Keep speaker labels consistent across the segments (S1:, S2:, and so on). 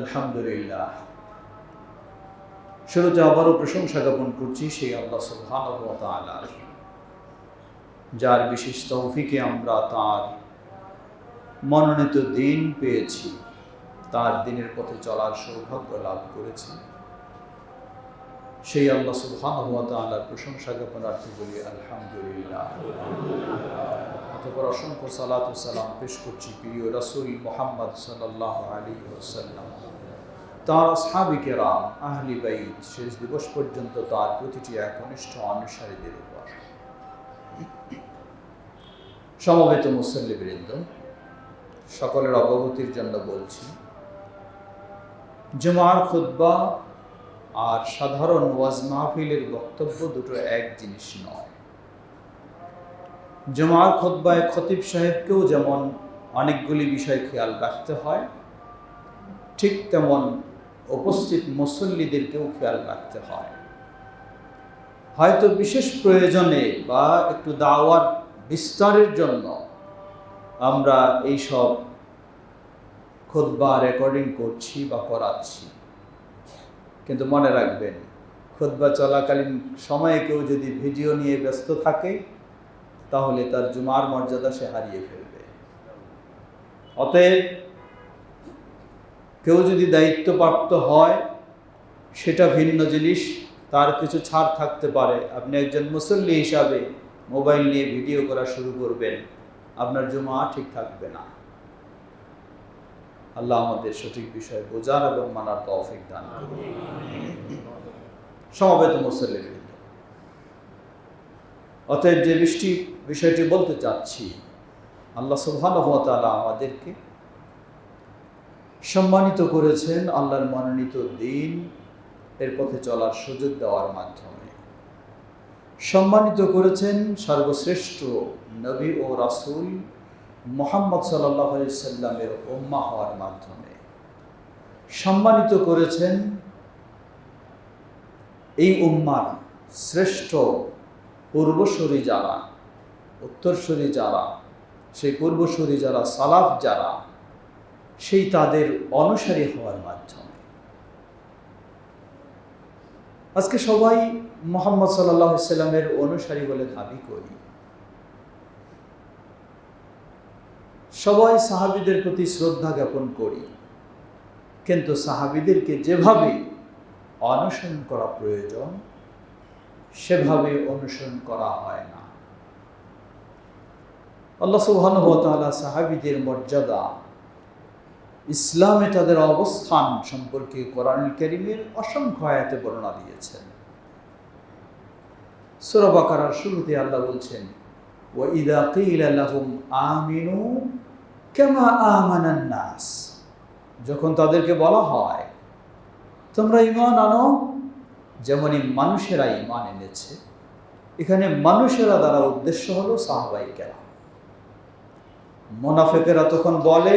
S1: আলহামদুলিল্লাহ। আবারও প্রশংসা জ্ঞাপন করছি সেই আল্লাহ যার বিশেষ তৌফিকে আমরা তার মনোনীত দিন পেয়েছি, তার দিনের পথে চলার সৌভাগ্য লাভ করেছি। সেই আল্লাহ তাআলার প্রশংসা জ্ঞাপনার্থে বলি আলহামদুলিল্লাহ। অতপর অসংখ্য সালাত সালাম পেশ করছি প্রিয় রাসূল মুহাম্মদ সাল্লাল্লাহু আলাইহি ওয়াসাল্লাম। তার আসহাবিকে রাম আহলি বাইত, শেষ দিবস পর্যন্ত তার প্রতিটি একনিষ্ঠ অনুসারীদের উপর। সমবেত মুসল্লিবৃন্দ সকলের অবগতির জন্য বলছি, জমার খুদ্া আর সাধারণ ওয়াজ মাহফিলের বক্তব্য দুটো এক জিনিস নয়। জমার খোদ্বায় খতিব সাহেবকেও যেমন অনেকগুলি বিষয় খেয়াল রাখতে হয়, ঠিক তেমন উপস্থিত মুসল্লিদেরকেও খেয়াল রাখতে হয়। হয়তো বিশেষ প্রয়োজনে বা একটু দাওয়ার বিস্তারের জন্য আমরা এই সব খুদ্া রেকর্ডিং করছি বা করাচ্ছি। কিন্তু মনে রাখবেন খুদ্া চলাকালীন সময়ে কেউ যদি ভিডিও নিয়ে ব্যস্ত থাকে তাহলে তার জুমার মর্যাদা সে হারিয়ে ফেলবে। অতএব কেউ যদি দায়িত্বপ্রাপ্ত হয়, সেটা ভিন্ন জিনিস, তার কিছু ছাড় থাকতে পারে। আপনি একজন মুসল্লি হিসাবে মোবাইল নিয়ে ভিডিও করা শুরু করবেন, আপনার জমা ঠিক থাকবে না। আল্লাহ আমাদের সঠিক বিষয় বোঝার এবং মানার তৌফিক দান করুন। সমবেত মুসল্লি অতএব যে বৃষ্টি বিষয়টি বলতে চাচ্ছি, আল্লাহ সুবহানহতালা আমাদেরকে সম্মানিত করেছেন আল্লাহর মনোনীত দিন এর পথে চলার সুযোগ দেওয়ার মাধ্যমে। সম্মানিত করেছেন সর্বশ্রেষ্ঠ নবী ও রাসুল মোহাম্মদ সাল্লাহ সাল্লামের ওম্মা হওয়ার মাধ্যমে। সম্মানিত করেছেন এই উম্মার শ্রেষ্ঠ পূর্বসরী যারা, উত্তরসূরি যারা, সেই পূর্বসূরি যারা সালাফ যারা, সেই তাদের অনুসারী হওয়ার মাধ্যমে। আজকে সবাই মোহাম্মদ সাল্লামের অনুসারী বলে দাবি করি। সবাই সাহাবিদের প্রতি শ্রদ্ধা জ্ঞাপন করি। কিন্তু সাহাবিদেরকে যেভাবে অনুসরণ করা প্রয়োজন সেভাবে অনুসরণ করা হয় না আল্লাহ সুবাহানুভতালা সাহাবিদের মর্যাদা ইসলামে তাদের অবস্থান সম্পর্কে কোরআন করিমের অসংখ্য আয়াতে বর্ণনা দিয়েছেন সুরবাকার শুরুতে আল্লাহ বলছেন وَإِذَا قِيلَ لَهُمْ آمِنُوا كَمَا آمَنَ النَّاسِ যখন তাদেরকে বলা হয় তোমরা ইমান আনো যেমনই মানুষেরা ইমান এনেছে, এখানে মানুষেরা দ্বারা উদ্দেশ্য হলো সাহবাই কেরা মোনাফেকেরা তখন বলে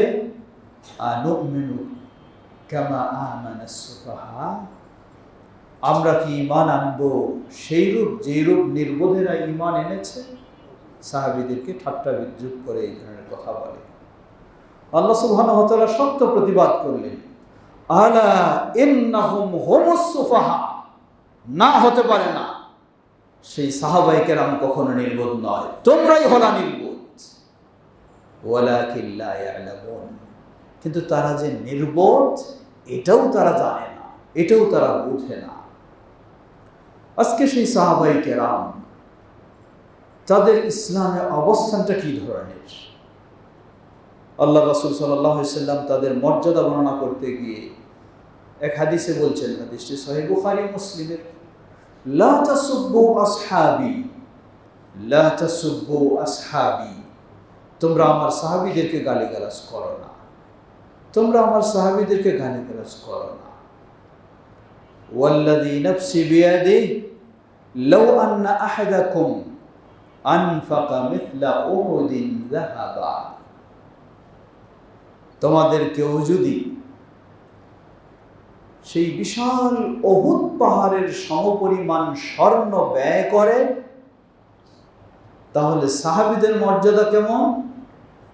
S1: আমরা কি ইমান আনব? সেই রূপ যেই রূপ নির্বোধেরা ইমান এনেছে, সাহাবিদেরকে ঠাট্টা বিদ্রুপ করে এই ধরনের কথা বলে। আল্লাহ সুবহান হতালা সত্য প্রতিবাদ করলেন, আলা ইন্নাহুম হুমুস সুফাহা। না হতে পারে না। সেই সাহাবাই কেরাম কখনো নির্বোধ নয়। তোমরাই হলা নির্বোধ। কিন্তু তারা যে নির্বোধ, এটাও তারা জানে না। এটাও তারা বুঝে না। আজকে সেই সাহাবাই কেরাম, তাদের ইসলামের অবস্থানটা কি ধরনের? আল্লাহ রসুল সাল্লাম তাদের মর্যাদা বর্ণনা করতে গিয়ে এক হাদিসে বলছেন, হাদিসটি সহি বুখারি মুসলিমের। লা তাসুব্বু আসহাবি, লা তাসুব্বু আসহাবি, তোমরা আমার সাহাবীদেরকে গালিগালাজ করো না। তোমরা আমার সাহাবীদেরকে গালিগালাজ করো না। ওয়াল্লাযী নাফসি বিয়াদিহি, লাউ আন্না আহাদাকুম আনফাকা মিথলা উহুদিন যাহাবা। তোমাদের কেউ যদি সেই বিশাল অহুদ পাহাড়ের সমপরিমাণ স্বর্ণ ব্যয় করে, তাহলে সাহাবিদের মর্যাদা কেমন?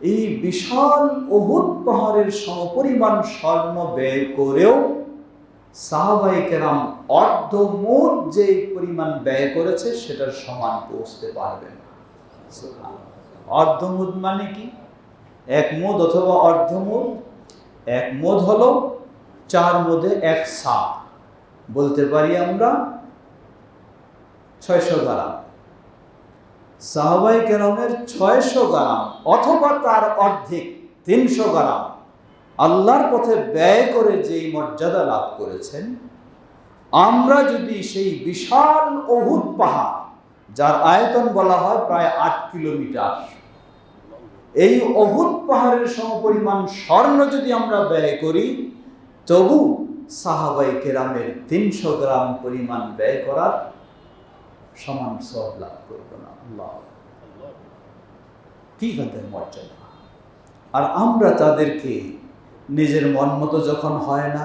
S1: এই বিশাল অহুত পাহাড়ের সমপরিমাণ স্বর্ণ ব্যয় করেও সাহাবাই কেরাম অর্ধমোট যে পরিমাণ ব্যয় করেছে সেটার সমান পৌঁছতে পারবে না। অর্ধমুদ মানে কি? এক মুদ অথবা অর্ধমুদ এক মুদ হলো চার মধ্যে এক সা। বলতে পারি আমরা ছয়শো গ্রাম। সাহবাই কেরামের ছয়শো গ্রাম অথবা তার অর্ধেক তিনশো গ্রাম আল্লাহর পথে ব্যয় করে যেই মর্যাদা লাভ করেছেন, আমরা যদি সেই বিশাল অহুত পাহাড়, যার আয়তন বলা হয় প্রায় আট কিলোমিটার, এই অহুত পাহাড়ের সমপরিমাণ স্বর্ণ যদি আমরা ব্যয় করি তবু সাহাবাই কেরামের তিনশো গ্রাম পরিমাণ ব্যয় করার সমান সব লাভ করব না। আল্লাহ। কি তাদের মর্যাদা? আর আমরা তাদেরকে নিজের মন মতো যখন হয় না,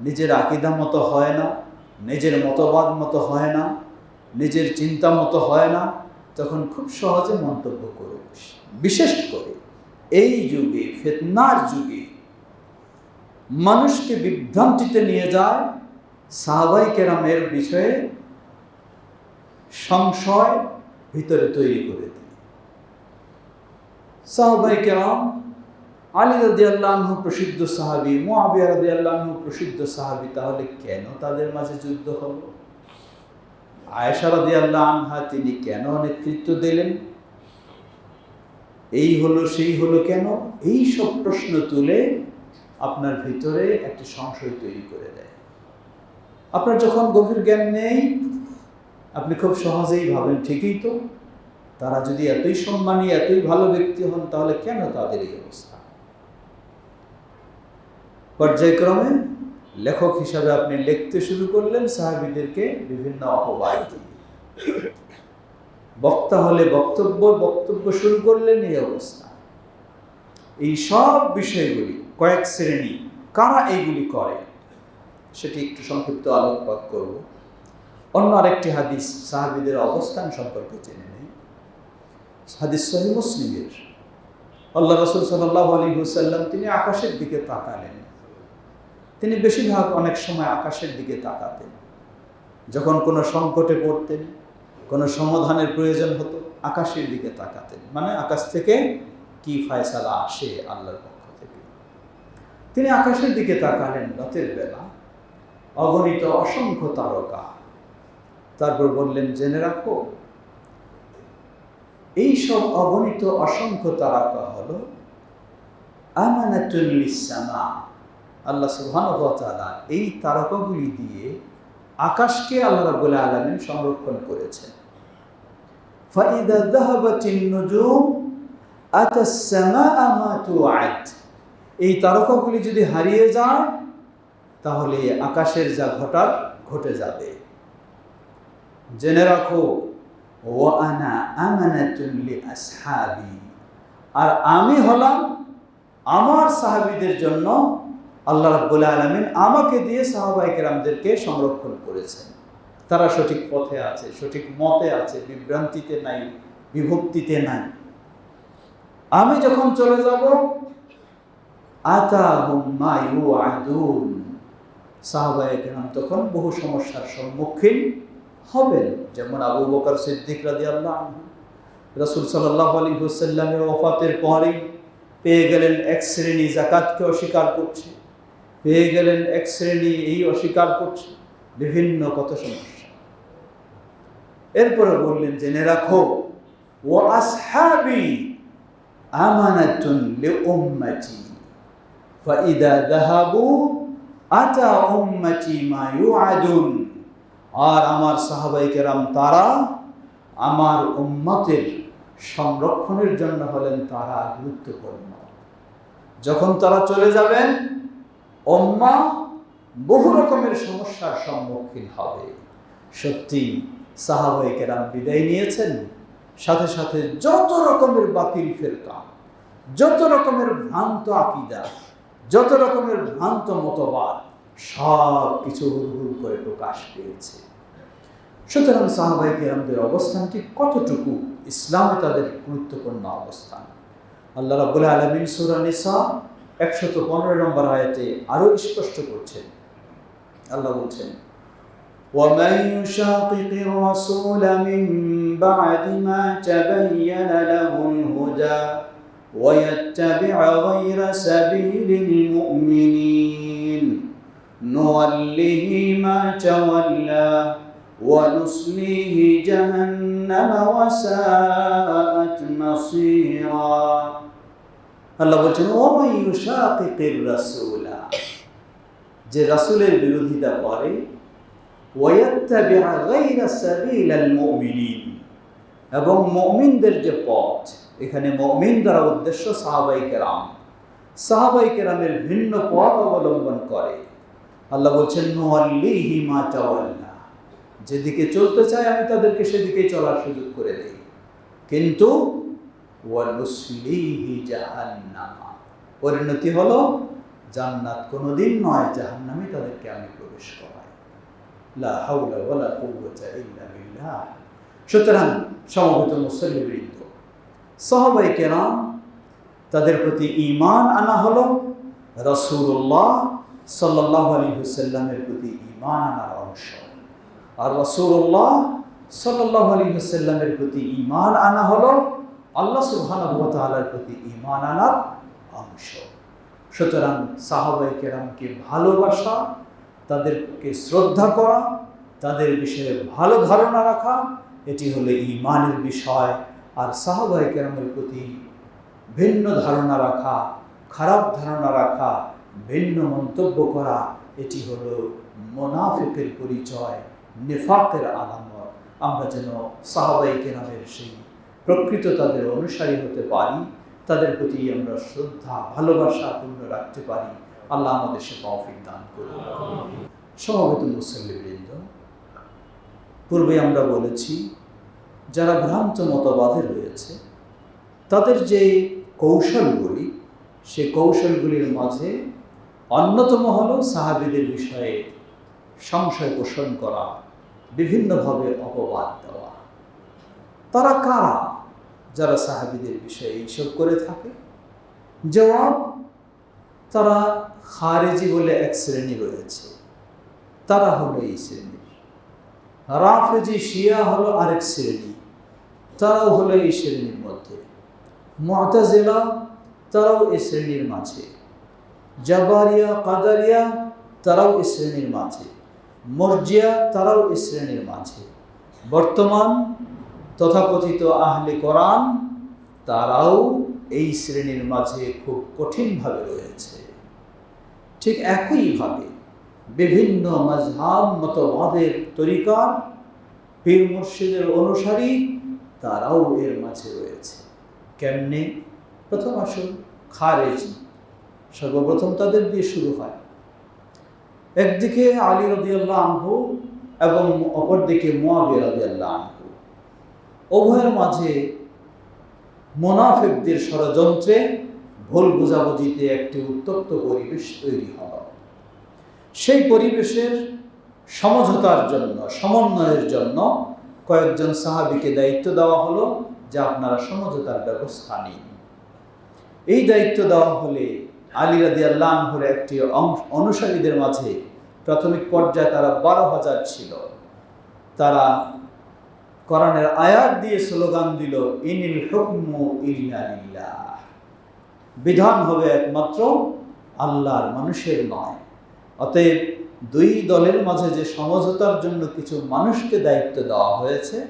S1: নিজের আকিদা মতো হয় না, নিজের মতবাদ মতো হয় না, নিজের চিন্তা মতো হয় না, তখন খুব সহজে মন্তব্য করে বিশেষ করে এই যুগে, ফেতনার যুগে মানুষকে বিভ্রান্তিতে নিয়ে যায় সাহাবাই কেরামের বিষয়ে সংশয় ভিতরে তৈরি করে দিই সাহাবাই কেরাম আলী রাদি আল্লাহ প্রসিদ্ধ সাহাবি মোয়াবিয়া রাদি আল্লাহ প্রসিদ্ধ সাহাবি, তাহলে কেন তাদের মাঝে যুদ্ধ হলো? আয়েশা রাদি আল্লাহ আনহা তিনি কেন নেতৃত্ব দিলেন? এই হলো, সেই হলো কেন? এই সব প্রশ্ন তুলে আপনার ভিতরে একটি সংশয় তৈরি করে দেয়। আপনার যখন গভীর জ্ঞান নেই, আপনি খুব সহজেই ভাবেন, ঠিকই তো। তারা যদি এতই সম্মানী, এতই ভালো ব্যক্তি হন, তাহলে কেন তাদের এই অবস্থা? পর্যায়ক্রমে লেখক হিসাবে আপনি লিখতে শুরু করলেন সাহাবিদেরকে বিভিন্ন অপবাদ দিয়ে। বক্তা হলে বক্তব্য বক্তব্য শুরু করলেন এই অবস্থা। এই সব বিষয়গুলি কয়েক শ্রেণি, কারা এইগুলি করে? সেটি একটু সংক্ষিপ্ত আলোকপাত করব। অন্য আরেকটি হাদিস সাহাবিদের অবস্থান সম্পর্কে জেনে নেই। হাদিস সহি মুসলিমের। আল্লাহ রসুল সাল্লাহ আলী হুসাল্লাম তিনি আকাশের দিকে তাকালেন। তিনি বেশিরভাগ অনেক সময় আকাশের দিকে তাকাতেন। যখন কোনো সংকটে পড়তেন, কোনো সমাধানের প্রয়োজন হতো, আকাশের দিকে তাকাতেন। মানে আকাশ থেকে কি ফায়সালা আসে আল্লাহর তিনি আকাশের দিকে তাকালেন রাতের বেলা। অগণিত অসংখ্য তারকা। তারপর বললেন, জেনে রাখো এই সব অগণিত অসংখ্য তারকা হলো আমানাতুল লিসামা আল্লাহ সুবহানাহু ওয়া এই তারকাগুলি দিয়ে আকাশকে আল্লাহ রাব্বুল আলামিন সংরক্ষণ করেছেন। ফাইদা যাহাবাতিন নুজুম আতাস সামাআ মা তুআদ এই তারকাগুলি যদি হারিয়ে যায়, তাহলে আকাশের যা ঘটার, ঘটে যাবে। জেনে রাখো ও আনা আমানাতুন লি আসহাবি আর আমি হলাম আমার সাহাবীদের জন্য আল্লাহ রাব্বুল আলামিন আমাকে দিয়ে সাহাবাই কেরামদেরকে সংরক্ষণ করেছেন। তারা সঠিক পথে আছে, সঠিক মতে আছে, বিভ্রান্তিতে নাই, বিভক্তিতে নাই। আমি যখন চলে যাব আতা মা ইউআদুন। সাহাবায়ে কেরাম তখন বহু সমস্যার সম্মুখীন হবেন। যেমন আবু বকর সিদ্দিক রাদিয়াল্লাহু আল্লাহ রাসূল সাল্লাল্লাহু আলাইহি ওয়াসাল্লামের ওফাতের পরেই পেয়ে গেলেন এক শ্রেণি জাকাতকে অস্বীকার করছে। পেয়ে গেলেন এক শ্রেণি এই অস্বীকার করছে। বিভিন্ন কত সমস্যা। এরপরে বললেন, জেনে রাখো ও আসহাবি আমানাতুন লি উম্মতি। ফাইদা যাহাবু আতা উম্মতি মা ইউআদুন আর আমার সাহাবাই কেরাম তারা আমার উম্মতের সংরক্ষণের জন্য হলেন তারা গুরুত্বপূর্ণ। যখন তারা চলে যাবেন অম্মা বহু রকমের সমস্যার সম্মুখীন হবে। সত্যি সাহাবাই কেরাম বিদায় নিয়েছেন, সাথে সাথে যত রকমের বাতিল ফেরকা, যত রকমের ভ্রান্ত আকিদা যত রকমের ভ্রান্ত মতবাদ সব কিছু হুড় করে প্রকাশ পেয়েছে সুতরাং সাহাবাই কেরামদের অবস্থানটি কতটুকু ইসলামে তাদের গুরুত্বপূর্ণ অবস্থান আল্লাহ রাব্বুল আলামিন সূরা নিসা একশত পনেরো নম্বর আয়াতে আরো স্পষ্ট করছেন আল্লাহ বলছেন
S2: ومن يشاقق الرسول من بعد ما تبين له الهدى ويتبع غير سبيل المؤمنين نوله ما تولى ونصليه جهنم وساءت مصيرا
S1: আল্লাহ বলছেন ওমাই ইউশাকিকির রাসূলা যে রাসূলের বিরোধিতা করে ওয়াত্তাবিআ গায়রা সাবিলাল মুমিনিন এবং মুমিনদের যে পথ এখানে মুমিন দ্বারা উদ্দেশ্য সাহাবাই কেরাম। সাহাবাই কেরামের ভিন্ন পথ অবলম্বন করে। আল্লাহ বলছেন নুয়াল্লিহি মা তাওয়াল্লা। যেদিকে চলতে চায়, আমি তাদেরকে সেদিকে চলার সুযোগ করে দেই। কিন্তু পরিণতি হলো, জান্নাত কোনোদিন নয়, জাহান্নামে তাদেরকে আমি প্রবেশ করাই। লা সুতরাং সমবেত মুসল্লিবৃন্দ সাহাবাই কেরাম তাদের প্রতি ঈমান আনা হলো, রাসূলুল্লাহ সাল্লাল্লাহু আলাইহি ওয়াসাল্লামের প্রতি ঈমান আনার অংশ। আর রাসূলুল্লাহ সাল্লাল্লাহু আলাইহি হুসাল্লামের প্রতি ঈমান আনা হলো, আল্লাহ তাআলার প্রতি ঈমান আনার অংশ। সুতরাং সাহাবাই কেরামকে ভালোবাসা, তাদেরকে শ্রদ্ধা করা, তাদের বিষয়ে ভালো ধারণা রাখা, এটি হলো ঈমানের বিষয়। আর সাহাবাই কেরামের প্রতি ভিন্ন ধারণা রাখা খারাপ ধারণা রাখা ভিন্ন মন্তব্য করা এটি হলো মোনাফিকের পরিচয় নেফাকের আলামত। আমরা যেন সাহাবাই কেরামের সেই প্রকৃত তাদের অনুসারী হতে পারি তাদের প্রতি আমরা শ্রদ্ধা ভালোবাসা পূর্ণ রাখতে পারি। আল্লাহ আমাদের সে তৌফিক দান করুন। সমবেত মুসল্লিবৃন্দ পূর্বে আমরা বলেছি যারা ভ্রান্ত মতবাদে রয়েছে, তাদের যে কৌশলগুলি সে কৌশলগুলির মাঝে অন্যতম হল সাহাবিদের বিষয়ে সংশয় পোষণ করা, বিভিন্নভাবে অপবাদ দেওয়া। তারা কারা যারা সাহাবিদের বিষয়ে এইসব করে থাকে? জবাব, তারা খারেজি বলে এক শ্রেণি রয়েছে। তারা হলো এই শ্রেণির। রাফেজি শিয়া হলো আরেক শ্রেণি। তারাও হলো এই শ্রেণির মধ্যে। মতাজেলা তারাও এই শ্রেণির মাঝে। জাবারিয়া, কাদারিয়া তারাও এই শ্রেণির মাঝে। মর্জিয়া তারাও এই শ্রেণির মাঝে। বর্তমান তথাকথিত আহলে কোরআন তারাও এই শ্রেণির মাঝে খুব কঠিনভাবে রয়েছে। ঠিক একইভাবে বিভিন্ন মজহাব মতবাদের তরিকার পীর মুর্শিদের অনুসারী তারাও এর মাঝে রয়েছে। কেমনে? প্রথম আসল, খারেজি। সর্বপ্রথম তাদের দিয়ে শুরু হয়। একদিকে আলী রদিয়াল্লাহ আনহু এবং অপরদিকে মোয়াবিয়া রদিয়াল্লাহ আনহু। উভয়ের মাঝে মোনাফেকদের ষড়যন্ত্রে ভুল বোঝাবুঝিতে একটি উত্তপ্ত পরিবেশ তৈরি হল। সেই পরিবেশের সমঝোতার জন্য, সমন্বয়ের জন্য কয়েকজন সাহাবিকে দায়িত্ব দেওয়া হলো যে আপনারা সমঝোতার ব্যবস্থা নিন। এই দায়িত্ব দেওয়া হলে আলী রাদি আল্লাহর একটি অনুসারীদের মাঝে প্রাথমিক পর্যায়ে তারা বারো হাজার ছিল। তারা কোরআনের আয়াত দিয়ে স্লোগান দিল, ইনিল হুকমু বিধান হবে একমাত্র আল্লাহর, মানুষের নয়। অতএব দুই দলের মাঝে যে সমঝোতার জন্য কিছু মানুষকে দায়িত্ব দেওয়া হয়েছে,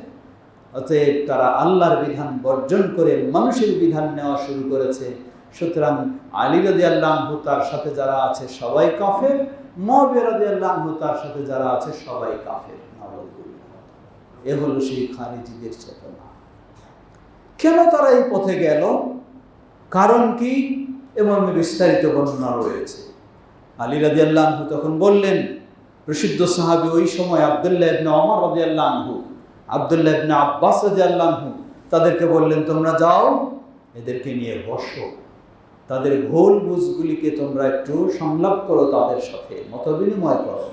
S1: অতএব তারা আল্লাহর বিধান বর্জন করে মানুষের বিধান নেওয়া শুরু করেছে। সুতরাং আলী রাজি আল্লাহু তার সাথে যারা আছে সবাই কাফের মবে রাজি আল্লাহু তার সাথে যারা আছে সবাই কাফের। এ হলো সেই খারিজিদের চেতনা। কেন তারা এই পথে গেল? কারণ কি? এবং বিস্তারিত বর্ণনা রয়েছে। আলী রাজি আল্লাহু তখন বললেন, প্রসিদ্ধ সাহাবি ওই সময় আবদুল্লাহ ইবনে অমর রাজি আল্লাহু আবদুল্লাহ ইবনে আব্বাস রাজি আল্লাহু তাদেরকে বললেন, তোমরা যাও, এদেরকে নিয়ে বসো। তাদের ভুল বুঝগুলিকে তোমরা একটু সংলাপ করো তাদের সাথে মত বিনিময় করো।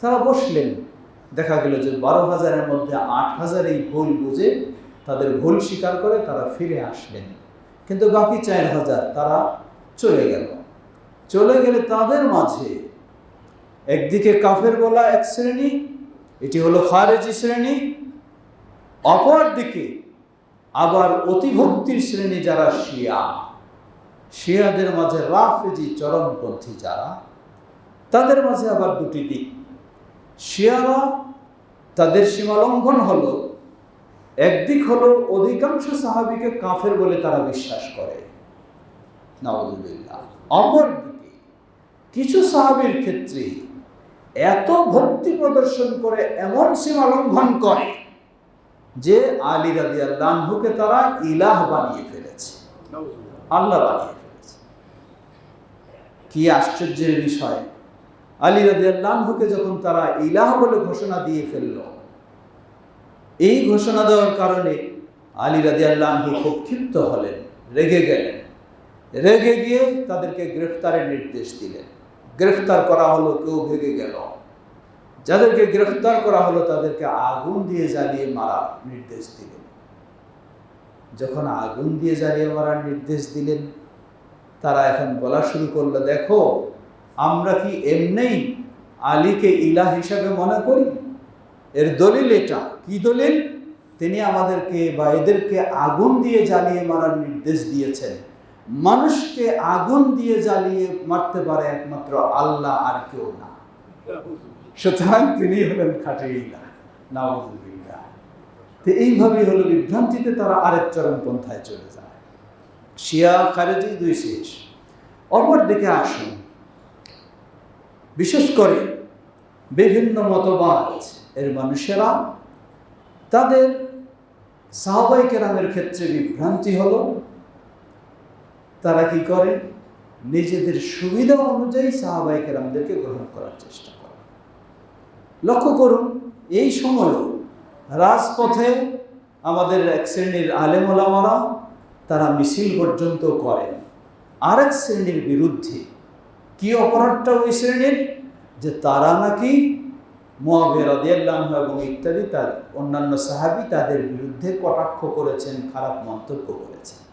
S1: তারা বসলেন। দেখা গেল যে বারো হাজারের মধ্যে আট হাজার এই ভুল বুঝে তাদের ভুল স্বীকার করে তারা ফিরে আসলেন। কিন্তু বাকি চার হাজার তারা চলে গেল। চলে গেলে তাদের মাঝে একদিকে কাফের বলা এক শ্রেণি, এটি হলো খারেজি শ্রেণি, অপর দিকে আবার অতিভক্তির শ্রেণি যারা শিয়া, শিয়াদের মাঝে রাফেজি চরমপন্থী যারা, তাদের মাঝে আবার দুটি দিক। শিয়ারা তাদের সীমালঙ্ঘন হল একদিক হলো অধিকাংশ সাহাবিকে কাফের বলে তারা বিশ্বাস করে, নাউজুবিল্লাহ। অপর কিছু সাহাবির ক্ষেত্রে এত ভক্তি প্রদর্শন করে, এমন সীমা লঙ্ঘন করে যে আলী রাজি আল্লাহকে তারা ইলাহ বানিয়ে ফেলেছে। আল্লাহ বানিয়ে ফেলেছে। কি আশ্চর্যের বিষয়। আলী রাজি আল্লাহকে যখন তারা ইলাহ বলে ঘোষণা দিয়ে ফেলল, এই ঘোষণা দেওয়ার কারণে আলী রাজি আল্লাহ খুব ক্ষিপ্ত হলেন, রেগে গেলেন। রেগে গিয়ে তাদেরকে গ্রেফতারের নির্দেশ দিলেন। গ্রেফতার করা হলো, কেউ ভেগে গেল। যাদেরকে গ্রেফতার করা হলো, তাদেরকে আগুন দিয়ে জ্বালিয়ে মারার নির্দেশ দিলেন। যখন আগুন দিয়ে জ্বালিয়ে মারার নির্দেশ দিলেন, তারা এখন বলা শুরু করল, দেখো, আমরা কি এমনিই আলীকে ইলা হিসাবে মনে করি? এর দলিল এটা। কি দলিল? তিনি আমাদেরকে বা এদেরকে আগুন দিয়ে জ্বালিয়ে মারার নির্দেশ দিয়েছেন। মানুষকে আগুন দিয়ে জ্বালিয়ে মারতে পারে একমাত্র আল্লাহ আর কেউ না। সুতরাং তিনি হলেন খাটে ইলা নাউজুবিল্লাহ। তো এইভাবেই হলো বিভ্রান্তিতে তারা আরেক চরম পন্থায় চলে যায়। শিয়া খারেজি দুই শেষ। অপর দিকে আসুন। বিশেষ করে বিভিন্ন মতবাদ এর মানুষেরা তাদের সাহবাই ক্ষেত্রে বিভ্রান্তি হলো। তারা কি করে? নিজেদের সুবিধা অনুযায়ী সাহাবাই কেরামদেরকে গ্রহণ করার চেষ্টা করে। লক্ষ্য করুন, এই সময়ও রাজপথে আমাদের এক শ্রেণির আলেমোলামারা তারা মিছিল পর্যন্ত করেন। আরেক শ্রেণির বিরুদ্ধে কি অপরাধটা ওই শ্রেণির? যে তারা নাকি মোয়াবের রদিয়াল্লাহ এবং ইত্যাদি তার অন্যান্য সাহাবি তাদের বিরুদ্ধে কটাক্ষ করেছেন, খারাপ মন্তব্য করেছেন।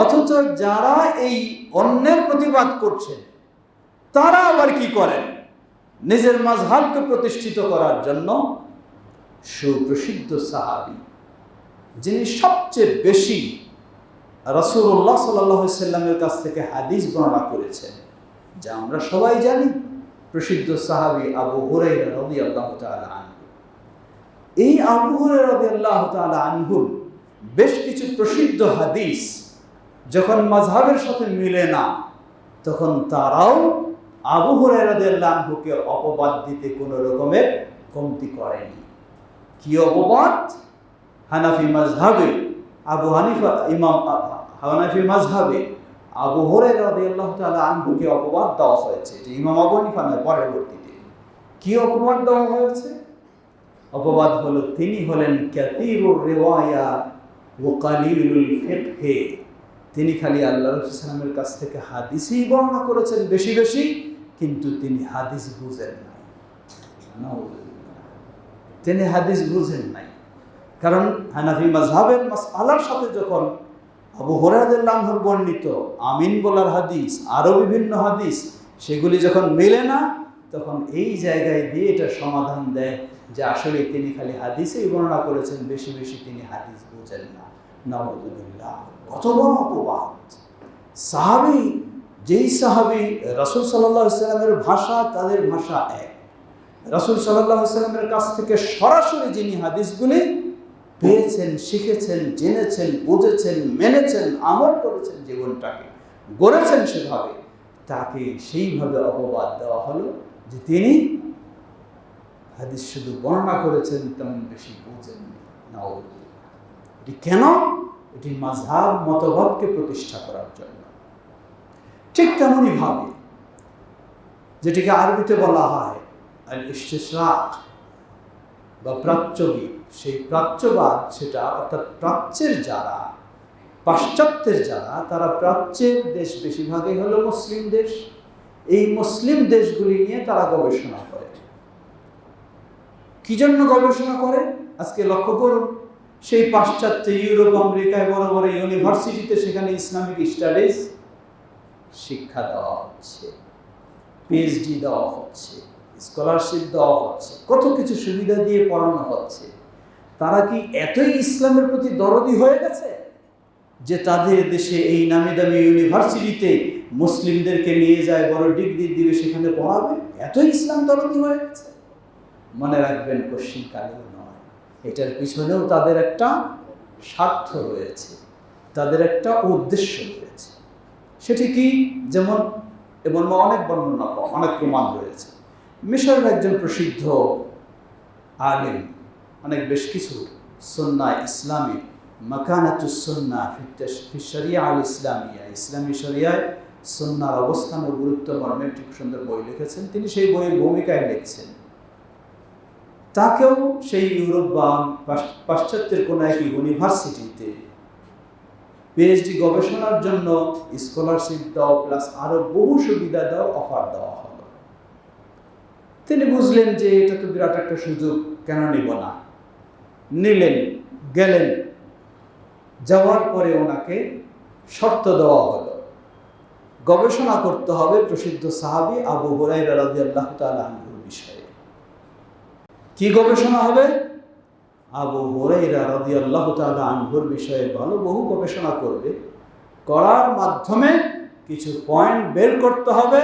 S1: অথচ যারা এই অন্যের প্রতিবাদ করছেন তারা আবার কি করেন? নিজের মাঝহাবকে প্রতিষ্ঠিত করার জন্য সুপ্রসিদ্ধ সাহাবি, যিনি সবচেয়ে বেশি রসুল্লাহ সাল্লামের কাছ থেকে হাদিস বর্ণনা করেছেন, যা আমরা সবাই জানি, প্রসিদ্ধ সাহাবি আবু হুরাই রদি আল্লাহ আনহু। এই আবু হুরাই রদি আল্লাহ আনহুর বেশ কিছু প্রসিদ্ধ হাদিস যখন মাঝহাবের সাথে মিলে না, তখন তারাও আবু হুরাইরাদুকে অপবাদ দিতে কোনো রকমের কমতি করেনি। কি অপবাদ? হানাফি মাঝহাবে, আবু হানিফা, ইমাম, হানাফি মাঝহাবে আবু হুরাইরাদিয়াল্লাহু তাআলা আনহুকে অপবাদ দেওয়া হয়েছে। যে ইমাম আবু হানিফা নয়, পরবর্তীতে। কি অপবাদ দেওয়া হয়েছে? অপবাদ হলো, তিনি হলেন কাতিরুর রিওয়ায়া ও কালিলুল ফিকহে। তিনি খালি আল্লাহ রসুলামের কাছ থেকে হাদিসই বর্ণনা করেছেন বেশি বেশি, কিন্তু তিনি হাদিস বুঝেন নাই। তিনি হাদিস বুঝেন নাই। কারণ হানাফি মাজহাবের আলার সাথে যখন আবু হরাদের হরাদুল্লাহর বর্ণিত আমিন বলার হাদিস, আরও বিভিন্ন হাদিস, সেগুলি যখন মেলে না, তখন এই জায়গায় দিয়ে এটা সমাধান দেয় যে আসলে তিনি খালি হাদিসেই বর্ণনা করেছেন, বেশি বেশি তিনি হাদিস বুঝেন না। নবদুল্লাহ কত বড় অপবাদ, সাহাবি, যেই সাহাবি রসুল সাল্লাহ ইসলামের ভাষা, তাদের ভাষা এক। রসুল সাল্লাহ ইসলামের কাছ থেকে সরাসরি যিনি হাদিসগুলি পেয়েছেন, শিখেছেন, জেনেছেন, বুঝেছেন, মেনেছেন, আমল করেছেন জীবনটাকে, গড়েছেন সেভাবে, তাকে সেইভাবে অপবাদ দেওয়া হলো যে তিনি হাদিস শুধু বর্ণনা করেছেন, তেমন বেশি বুঝেননি। না এটি কেন? এটি মাঝহাব মতবাদকে প্রতিষ্ঠা করার জন্য। ঠিক তেমনই ভাবে যেটিকে আরবিতে বলা হয় আল ইস্তেশরাক বা প্রাচ্যবিদ। সেই প্রাচ্যবাদ সেটা অর্থাৎ প্রাচ্যের যারা, পাশ্চাত্যের যারা, তারা প্রাচ্যের দেশ বেশিরভাগই হলো মুসলিম দেশ। এই মুসলিম দেশগুলি নিয়ে তারা গবেষণা করে। কি জন্য গবেষণা করে? আজকে লক্ষ্য করুন সেই পাশ্চাত্য ইউরোপ, আমেরিকায় বড় বড় ইউনিভার্সিটিতে সেখানে ইসলামিক স্টাডিজ শিক্ষা দেওয়া হচ্ছে পিএইচডি দেওয়া হচ্ছে স্কলারশিপ দেওয়া হচ্ছে, কত কিছু সুবিধা দিয়ে পড়ানো হচ্ছে। তারা কি এতই ইসলামের প্রতি দরদি হয়ে গেছে যে তাদের দেশে এই নামি দামি ইউনিভার্সিটিতে মুসলিমদেরকে নিয়ে যায়, বড় ডিগ্রি দিবে, সেখানে পড়াবে? এতই ইসলাম দরদি হয়ে গেছে। মনে রাখবেন পশ্চিম কালেও নয় এটার পিছনেও তাদের একটা স্বার্থ রয়েছে, তাদের একটা উদ্দেশ্য রয়েছে। সেটি কি? যেমন এবং অনেক বর্ণনা, অনেক প্রমাণ রয়েছে। মিশরের একজন প্রসিদ্ধ আলিম, অনেক বেশ কিছু সন্না ইসলামী ফিশরিয়া আল ইসলামিয়া, ইসলামী শরিয়ায় সন্ন্যার অবস্থান ও গুরুত্ব মর্মে একটি সুন্দর বই লিখেছেন। তিনি সেই বইয়ের ভূমিকায় লিখছেন। তাকেও সেই ইউরোপ বা পাশ্চাত্যের কোনো এক ইউনিভার্সিটিতে পিএইচডি গবেষণার জন্য স্কলারশিপ দাও প্লাস আরও বহু সুবিধা দাও অফার দেওয়া হলো। তিনি বুঝলেন যে এটা তো বিরাট একটা সুযোগ, কেন নিব না? নিলেন, গেলেন। যাওয়ার পরে ওনাকে শর্ত দেওয়া হলো। গবেষণা করতে হবে প্রসিদ্ধ সাহাবি আবু হুরাইরা রাদিয়াল্লাহু তাআলা আনহুর বিষয়ে। কি গবেষণা হবে? আবু হুরাইরা রাদিয়াল্লাহু তাআলা আনহুর বিষয়ে ভালো বহু গবেষণা করবে। করার মাধ্যমে কিছু পয়েন্ট বের করতে হবে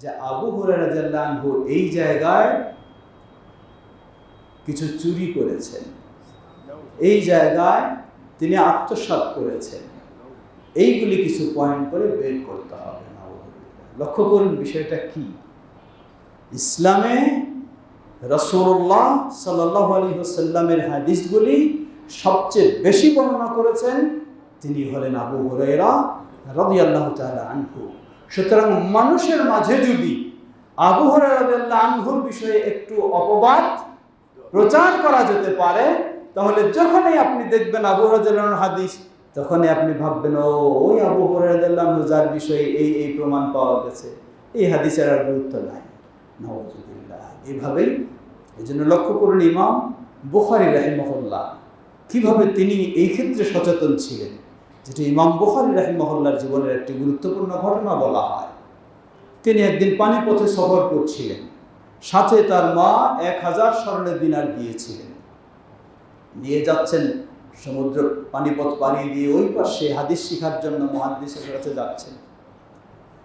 S1: যে আবু হুরাইরা রাদিয়াল্লাহু আনহু এই জায়গায় কিছু চুরি করেছেন। এই জায়গায় তিনি আত্মসাৎ করেছেন। এইগুলি কিছু পয়েন্ট করে বের করতে হবে লক্ষ্য করুন বিষয়টা কি? ইসলামে রসুল্লাহ সাল্লাহ আলী সাল্লামের হাদিসগুলি সবচেয়ে বেশি বর্ণনা করেছেন তিনি হলেন আবু হরেরা রবি আল্লাহ আনহু। সুতরাং মানুষের মাঝে যদি আবু হরাইরাদিয়াল্লাহু আনহুর বিষয়ে একটু অপবাদ প্রচার করা যেতে পারে, তাহলে যখনই আপনি দেখবেন আবু হরাইরার হাদিস, তখনই আপনি ভাববেন ও ওই আবু আনহু যার বিষয়ে এই এই প্রমাণ পাওয়া গেছে। এই হাদিসের আর গুরুত্ব নাই। নওয়াজুবিল্লাহ এইভাবেই এই জন্য লক্ষ্য করুন ইমাম বুখারি রাহিমহল্লা কীভাবে তিনি এই ক্ষেত্রে সচেতন ছিলেন, যেটি ইমাম বুখারি রাহিমহল্লার জীবনের একটি গুরুত্বপূর্ণ ঘটনা বলা হয়। তিনি একদিন পানিপথে সফর করছিলেন, সাথে তার মা এক হাজার স্বর্ণের দিনার দিয়েছিলেন নিয়ে যাচ্ছেন সমুদ্র পানিপথ পাড়ি দিয়ে ওই পাশে হাদিস শিখার জন্য মহাদিসের কাছে যাচ্ছেন।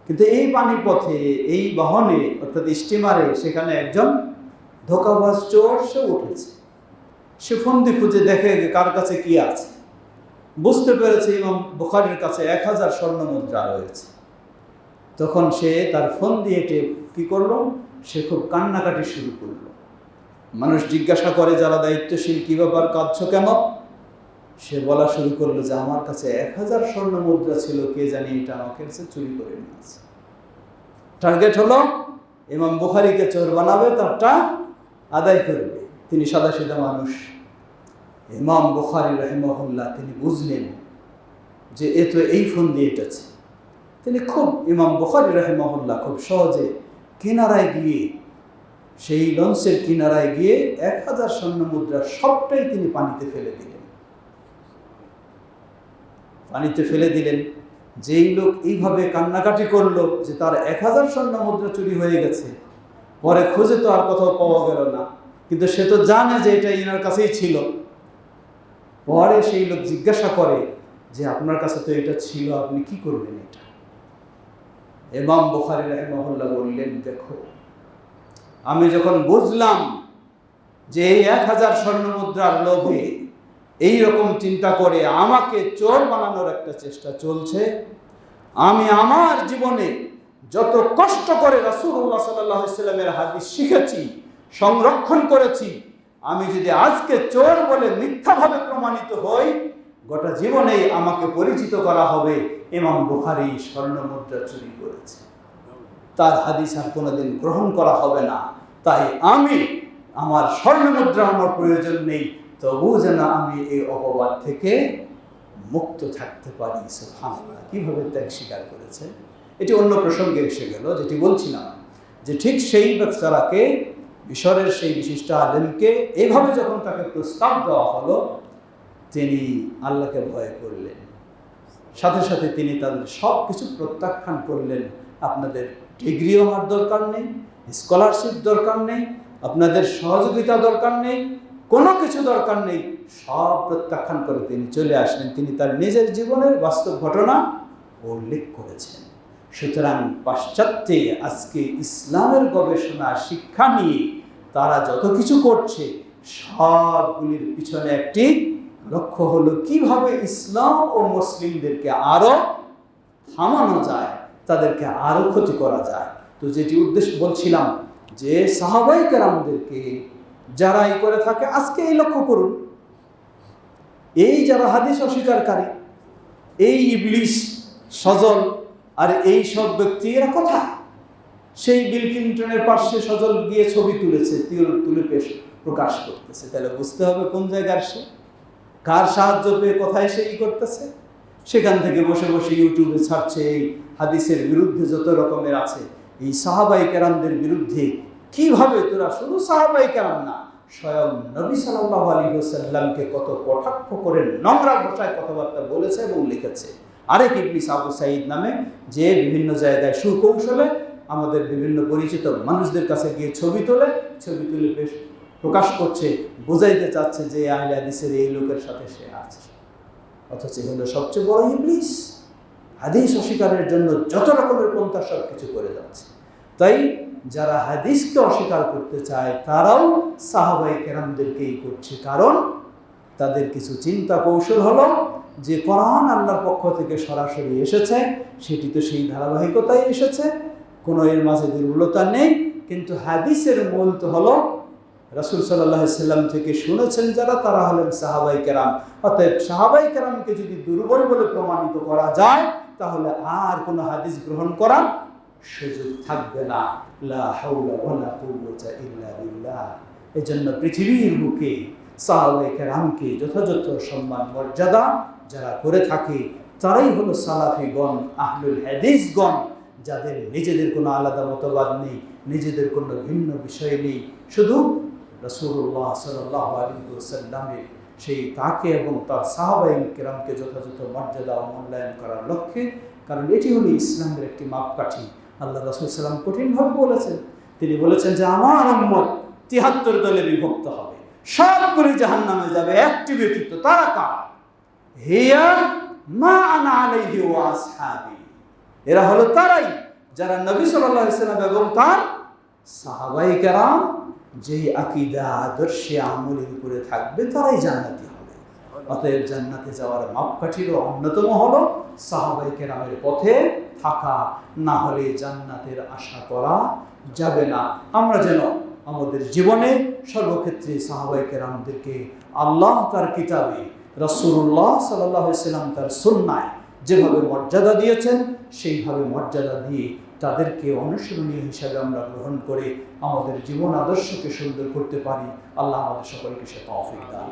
S1: কিন্তু এই পানিপথে, এই বাহনে, অর্থাৎ স্টিমারে সেখানে একজন ধোকাবাজ চোর, সে উঠেছে। সে ফন্দি খুঁজে দেখে কার কাছে কি আছে। বুঝতে পেরেছে ইমাম বুখারির কাছে এক হাজার স্বর্ণ মুদ্রা রয়েছে। তখন সে তার ফোন দিয়ে কি করল? সে খুব কান্নাকাটি শুরু করল। মানুষ জিজ্ঞাসা করে, যারা দায়িত্বশীল, কি ব্যাপার? কাঁদছ কেন? সে বলা শুরু করল যে, আমার কাছে এক হাজার স্বর্ণ মুদ্রা ছিল, কে জানি এটা আমাকে চুরি করে নিয়েছে টার্গেট হলো, ইমাম বুখারিকে চোর বানাবে, তারটা আদায় করবে। তিনি সাদা সিধা মানুষ। ইমাম বুখারি রহমহল্লা তিনি বুঝলেন যে, এ তো এই ফোন দিয়ে এটাছে তিনি খুব, ইমাম বুখারি রহমহল্লা খুব সহজে কিনারায় গিয়ে, সেই লঞ্চের কিনারায় গিয়ে এক হাজার স্বর্ণ মুদ্রা সবটাই তিনি পানিতে ফেলে দিলেন। পানিতে ফেলে দিলেন। যেই লোক এইভাবে কান্নাকাটি করল যে তার এক হাজার স্বর্ণ মুদ্রা চুরি হয়ে গেছে। পরে খুঁজে তো আর কোথাও পাওয়া গেল না। কিন্তু সে তো জানে যে এটা ইনার কাছেই ছিল। পরে সেই লোক জিজ্ঞাসা করে যে, আপনার কাছে তো এটা ছিল, আপনি কি করবেন এটা? এমাম বুখারি রহমহল্লা বললেন, দেখো, আমি যখন বুঝলাম যে এই এক হাজার স্বর্ণ মুদ্রার লোভে এই রকম চিন্তা করে আমাকে চোর বানানোর একটা চেষ্টা চলছে। আমি আমার জীবনে যত কষ্ট করে রাসুল্লাহ সাল্লামের হাদিস শিখেছি, সংরক্ষণ করেছি, আমি যদি আজকে চোর বলে মিথ্যাভাবে প্রমাণিত হই, গোটা জীবনেই আমাকে পরিচিত করা হবে ইমাম বুখারি স্বর্ণ মুদ্রা চুরি করেছে। তার হাদিস আর কোনোদিন গ্রহণ করা হবে না। তাই আমি আমার স্বর্ণ মুদ্রা আমার প্রয়োজন নেই। তবু যেন আমি এই অপবাদ থেকে মুক্ত থাকতে পারি, সুবহানাল্লাহ। কীভাবে ত্যাগ স্বীকার করেছে এটি অন্য প্রসঙ্গে এসে গেল, যেটি বলছিলাম যে ঠিক সেই বেচারাকে মিশরের সেই বিশিষ্ট আলেমকে এইভাবে যখন তাকে প্রস্তাব দেওয়া হলো, তিনি আল্লাহকে ভয় করলেন। সাথে সাথে তিনি তাদের সব কিছু প্রত্যাখ্যান করলেন। আপনাদের ডিগ্রিও আমার দরকার নেই, স্কলারশিপ দরকার নেই, আপনাদের সহযোগিতা দরকার নেই কোনো কিছু দরকার নেই, সব প্রত্যাখ্যান করে তিনি চলে আসলেন। তিনি তার নিজের জীবনের বাস্তব ঘটনা উল্লেখ করেছেন। সুতরাং পাশ্চাত্যে আজকে ইসলামের গবেষণা, শিক্ষা নিয়ে তারা যত কিছু করছে, সবগুলির পিছনে একটি লক্ষ্য হলো কীভাবে ইসলাম ও মুসলিমদেরকে আরও থামানো যায়, তাদেরকে আরও ক্ষতি করা যায়। তো যেটি উদ্দেশ্য বলছিলাম যে সাহাবাই কেরামদেরকে যারা এই করে থাকে, আজকে এই লক্ষ্য করুন। এই যারা হাদিস অস্বীকারী, এই ইবলিশ সজল আর এই সব ব্যক্তি, এরা কোথায়? সেই বিল ক্লিন্টনের পার্শ্বে সজল গিয়ে ছবি তুলেছে, তুলে পেশ প্রকাশ করতেছে। তাহলে বুঝতে হবে কোন জায়গার সে? কার সাহায্য পেয়ে কোথায় সে ই করতেছে? সেখান থেকে বসে বসে ইউটিউবে ছাড়ছে এই হাদিসের বিরুদ্ধে যত রকমের আছে। এই সাহাবাই কেরামদের বিরুদ্ধে কীভাবে তোরা শুধু সাহাবাই কেরাম না, স্বয়ং নবী সাল্লাহ আলী সাল্লামকে কত কটাক্ষ করে নোংরা ভাষায় কথাবার্তা বলেছে এবং লিখেছে। আরেক ইবলিস আবু সাইদ নামে, যে বিভিন্ন জায়গায় সুকৌশলে আমাদের বিভিন্ন পরিচিত মানুষদের কাছে গিয়ে ছবি তোলে, ছবি তুলে বেশ প্রকাশ করছে, বোঝাইতে চাচ্ছে যে আহলে হাদিসের এই লোকের সাথে সে আছে। অথচ হলো সবচেয়ে বড় ইবলিস। হাদিস অস্বীকারের জন্য যত রকমের পন্থা সব কিছু করে যাচ্ছে। তাই যারা হাদিসকে অস্বীকার করতে চায়, তারাও সাহাবাই কেরামদেরকেই করছে। কারণ তাদের কিছু চিন্তা কৌশল হলো যে, কোরআন আল্লাহর পক্ষ থেকে সরাসরি এসেছে, সেটি তো সেই ধারাবাহিকতায় এসেছে, কোনো এর মাঝে দুর্বলতা নেই, কিন্তু হাদিসের মূল তো হলো রাসুল সাল্লাহ সাল্লাম থেকে শুনেছেন যারা, তারা হলেন সাহাবাই কেরাম। অতএব সাহাবাই কেরামকে যদি দুর্বল বলে প্রমাণিত করা যায়, তাহলে আর কোনো হাদিস গ্রহণ করার সুযোগ থাকবে না। বিল্লাহ। এজন্য পৃথিবীর বুকে সাহাবাই কেরামকে যথাযথ সম্মান, মর্যাদা যারা করে থাকে, তারাই হলো সালাফি সালাফিগণ, আহলুল হাদিসগণ, যাদের নিজেদের কোনো আলাদা মতবাদ নেই, নিজেদের কোনো ভিন্ন বিষয় নেই। শুধু রসুল্লাহ সাল্লাহ আলিসাল্লামের সেই তাকে এবং তার সাহাবাইন কেরামকে যথাযথ মর্যাদা ও মূল্যায়ন করার লক্ষ্যে, কারণ এটি হলো ইসলামের একটি মাপকাঠি। আল্লাহ রসুল সাল্লাম কঠিনভাবে বলেছেন। তিনি বলেছেন যে আমার উম্মত তিহাত্তর দলে বিভক্ত হবে। সবগুলি জাহান নামে যাবে, একটি ব্যতীত তারা কারা? হিয়া মা আনা আলাইহি ওয়া আসহাবি। এরা হলো তারাই যারা নবী সাল্লাল্লাহু আলাইহি সাল্লাম এবং তার সাহাবাই কেরাম যেই আকিদা, আদর্শে, আমলের উপরে থাকবে, তারাই জান্নাতি হবে। অতএব জান্নাতে যাওয়ার মাপকাঠিরও অন্যতম হলো সাহাবাই কেরামের পথে থাকা, না হলে জান্নাতের আশা করা যাবে না। আমরা যেন আমাদের জীবনে সর্বক্ষেত্রে সাহাবাই কেরামদেরকে আল্লাহ তার কিতাবে রসুল্লাহ সাল্লাহ সাল্লাম তার সুন্নায় যেভাবে মর্যাদা দিয়েছেন, সেইভাবে মর্যাদা দিয়ে তাদেরকে অনুসরণীয় হিসাবে আমরা গ্রহণ করে আমাদের জীবন আদর্শকে সুন্দর করতে পারি। আল্লাহ আমাদের সকলকে সে তৌফিক দান